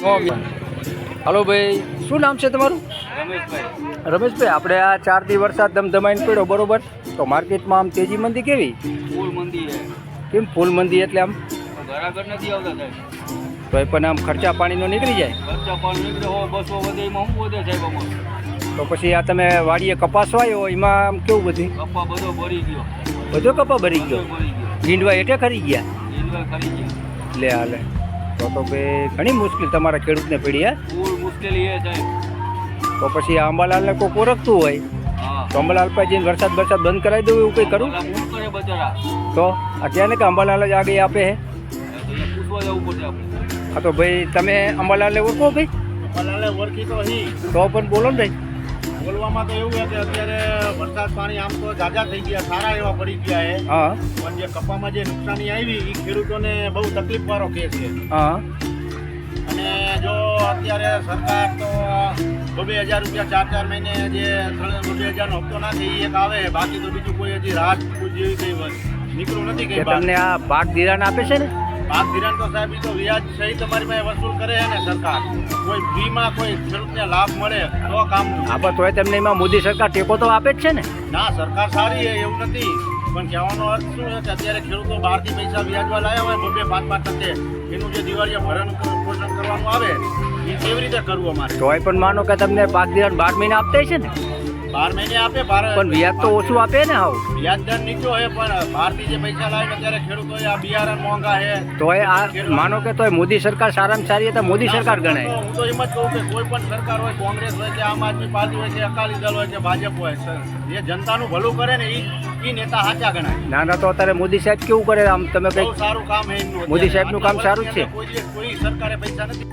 Hello ભાઈ. શું નામ છે તમારું? રમેશભાઈ આપણે આ ચાર દી વરસાદ ધમધમાઈને પડ્યો બરોબર? તો માર્કેટમાં આમ તેજી મંદી કેવી? ફૂલ મંદી કેમ ફૂલ મંદી એટલે આમ? બરાબર નથી આવતા સાહેબ. તો પણ આમ ખર્ચા પાણીનો નીકળી જાય? ખર્ચા પાણી નીકળે હોય બસો વધે એમાં શું વધે સાહેબ અમારું તો પછી આ તમે વાડીએ કપાસ વાયો એમાં આમ કેવું બધું કપા બધો ભરી ગયો. બધો કપા ભરી ગયો? ભરી ગયો. ઝીંડવા એટે ખરી ગયા? ભીંડવા ખરી ગયા. લે હાલે તો તો ભાઈ ઘણી મુશ્કેલ તમારા ખેડૂતને પડી હે? ફૂલ મુશ્કેલી છે તો પછી આ અંબાલાલને કોઈ ઓળખતું હોય. તો અંબાલાલ પાસે જઈને વરસાદ વરસાદ બંધ કરાવી દઉં એવું કંઈ કરું? તો અત્યારે કે અંબાલાલ જ આગળ આપે હે? એ એ હા તો ભાઈ તમે અંબાલાલને ઓળખો ભાઈ? તો પણ બોલો ને ભાઈ. બોલવામાં તો એવું છે કે અત્યારે વરસાદ પાણી આમ તો જાજા થઈ ગયા સારા એવા પડી ગયા છે. હા. પણ જે કપામાં જે નુકસાની આવી એ ખેડૂતોને બહુ તકલીફ વાળો કે છે. હા. અને જો અત્યારે સરકાર તો બે હજાર રૂપિયા ચાર ચાર મહિને જે ત્રણ બે હજારનો હપ્તો નાખે એ એક આવે. બાકી તો બીજું કોઈ હજી રાહત જેવી કઈ નીકળ્યું નથી કે તમને આ પાક ધિરાણ આપે છે ને? પાક ધિરાણ તો સાહેબ તો વ્યાજ સહિત તમારી પાસે વસૂલ કરે છે ને સરકાર. કોઈ ફ્રીમાં કોઈ ખેડૂતને લાભ મળે તો કામ હા પણ તોય તમને એમાં મોદી સરકાર ટેકો તો આપે જ છે ને. ના સરકાર સારી છે એવું નથી. પણ કહેવાનો અર્થ શું છે કે અત્યારે ખેડૂતો બહારથી પૈસા વ્યાજવા લાવ્યા હોય બબે પાંચ પાંચ ટકે. એનું જે દિવાળીએ ભરણ પોષણ કરવાનું આવે એ કેવી રીતે કરવું અમારે? તોય પણ માનો કે તમને પાક ધિરાણ બાર મહિને આપતા છે ને? બાર મહિને આપે બાર પણ વ્યાજ તો ઓછું આપે ને હાવ વ્યાજ દર નીચો હે પણ બહારથી જે પૈસા લાવે અત્યારે ખેડૂતો આ બિયારણ મોંઘા હે. તો એ આ માનો કે તો મોદી સરકાર સારામાં સારી તો મોદી સરકાર ગણાય. હું તો એમ જ કહું કે કોઈ પણ સરકાર હોય કોંગ્રેસ હોય કે આમ આદમી પાર્ટી હોય કે અકાલી દળ હોય કે ભાજપ હોય જે જનતાનું ભલું કરે ને એ એ નેતા સાચા ગણાય. ના ના તો અત્યારે મોદી સાહેબ કેવું કરે? આમ તમે કઈ સારું કામ મોદી સાહેબનું કામ સારું જ છે. કોઈ સરકારે પૈસા નથી.